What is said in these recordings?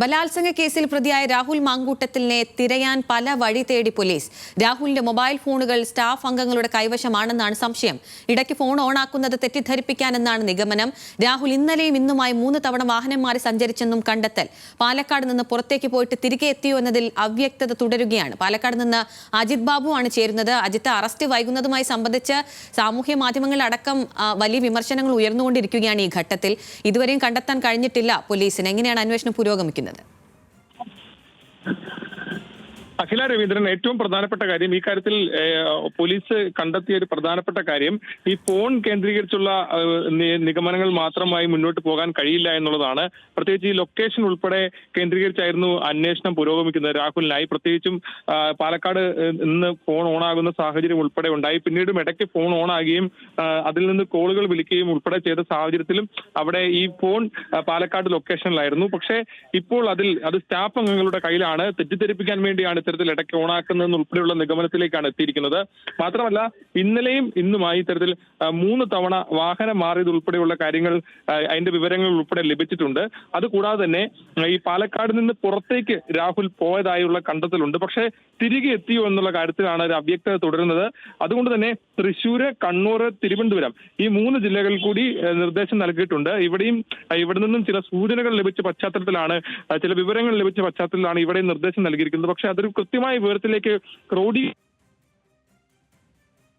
ബലാത്സംഗ കേസിൽ പ്രതിയായ രാഹുൽ മാങ്കൂട്ടത്തിലിനെ തിരയാൻ പല വഴി തേടി പോലീസ്. രാഹുലിന്റെ മൊബൈൽ ഫോണുകൾ സ്റ്റാഫ് അംഗങ്ങളുടെ കൈവശമാണെന്നാണ് സംശയം. ഇടയ്ക്ക് ഫോൺ ഓണാക്കുന്നത് തെറ്റിദ്ധരിപ്പിക്കാനെന്നാണ് നിഗമനം. രാഹുൽ ഇന്നലെയും ഇന്നുമായി മൂന്ന് തവണ വാഹനം മാറി സഞ്ചരിച്ചെന്നും കണ്ടെത്തൽ. പാലക്കാട് നിന്ന് പുറത്തേക്ക് പോയിട്ട് തിരികെ എത്തിയോ എന്നതിൽ അവ്യക്തത തുടരുകയാണ്. പാലക്കാട് നിന്ന് അജിത് ബാബുവാണ് ചേരുന്നത്. അജിത്ത് അറസ്റ്റ് വൈകുന്നതുമായി സംബന്ധിച്ച് സാമൂഹ്യ മാധ്യമങ്ങളിലടക്കം ആ, വലിയ വിമർശനങ്ങൾ ഉയർന്നുകൊണ്ടിരിക്കുകയാണ് ഈ ഘട്ടത്തിൽ. ഇതുവരെയും കണ്ടെത്താൻ കഴിഞ്ഞിട്ടില്ല പോലീസിന്. എങ്ങനെയാണ് അന്വേഷണം പുരോഗമിക്കുന്നത്? അഖില രവീന്ദ്രൻ ഏറ്റവും പ്രധാനപ്പെട്ട കാര്യം ഈ കാര്യത്തിൽ പോലീസ് കണ്ടെത്തിയ ഒരു പ്രധാനപ്പെട്ട കാര്യം ഈ ഫോൺ കേന്ദ്രീകരിച്ചുള്ള നിഗമനങ്ങൾ മാത്രമായി മുന്നോട്ട് പോകാൻ കഴിയില്ല എന്നുള്ളതാണ്. പ്രത്യേകിച്ച് ഈ ലൊക്കേഷൻ ഉൾപ്പെടെ കേന്ദ്രീകരിച്ചായിരുന്നു അന്വേഷണം പുരോഗമിക്കുന്നത്. രാഹുലിനായി പ്രത്യേകിച്ചും പാലക്കാട് നിന്ന് ഫോൺ ഓണാകുന്ന സാഹചര്യം ഉൾപ്പെടെ ഉണ്ടായി. പിന്നീടും ഇടയ്ക്ക് ഫോൺ ഓണാകുകയും അതിൽ നിന്ന് കോളുകൾ വിളിക്കുകയും ഉൾപ്പെടെ ചെയ്ത സാഹചര്യത്തിലും അവിടെ ഈ ഫോൺ പാലക്കാട് ലൊക്കേഷനിലായിരുന്നു. പക്ഷേ ഇപ്പോൾ അതിൽ അത് സ്റ്റാഫ് അംഗങ്ങളുടെ കയ്യിലാണ്. തെറ്റിദ്ധരിപ്പിക്കാൻ വേണ്ടിയാണ് ഇത്തരത്തിൽ ഇടയ്ക്ക് ഓണാക്കുന്നതെന്ന് ഉൾപ്പെടെയുള്ള നിഗമനത്തിലേക്കാണ് എത്തിയിരിക്കുന്നത്. മാത്രമല്ല ഇന്നലെയും ഇന്നുമായി ഇത്തരത്തിൽ മൂന്ന് തവണ വാഹനം മാറിയത് ഉൾപ്പെടെയുള്ള കാര്യങ്ങൾ അതിന്റെ വിവരങ്ങൾ ഉൾപ്പെടെ ലഭിച്ചിട്ടുണ്ട്. അതുകൂടാതെ തന്നെ ഈ പാലക്കാട് നിന്ന് പുറത്തേക്ക് രാഹുൽ പോയതായുള്ള കണ്ടെത്തലുണ്ട്. പക്ഷേ തിരികെ എത്തിയോ എന്നുള്ള കാര്യത്തിലാണ് ഒരു അവ്യക്തത തുടരുന്നത്. അതുകൊണ്ട് തന്നെ തൃശ്ശൂര് കണ്ണൂർ തിരുവനന്തപുരം ഈ മൂന്ന് ജില്ലകളിൽ കൂടി നിർദ്ദേശം നൽകിയിട്ടുണ്ട്. ഇവിടെയും ഇവിടെ നിന്നും ചില സൂചനകൾ ലഭിച്ച പശ്ചാത്തലത്തിലാണ് ചില വിവരങ്ങൾ ലഭിച്ച പശ്ചാത്തലത്തിലാണ് ഇവിടെ നിർദ്ദേശം നൽകിയിരിക്കുന്നത്. പക്ഷേ അതൊരു കൃത്യമായ വിവരത്തിലേക്ക് ക്രോഡി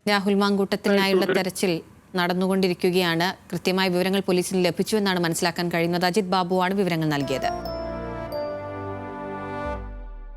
രാഹുൽ മാങ്കൂട്ടത്തിനായുള്ള തെരച്ചിൽ നടന്നുകൊണ്ടിരിക്കുകയാണ്. കൃത്യമായ വിവരങ്ങൾ പോലീസിന് ലഭിച്ചു എന്നാണ് മനസ്സിലാക്കാൻ കഴിയുന്നത്. അജിത് ബാബുവാണ് വിവരങ്ങൾ നൽകിയത്.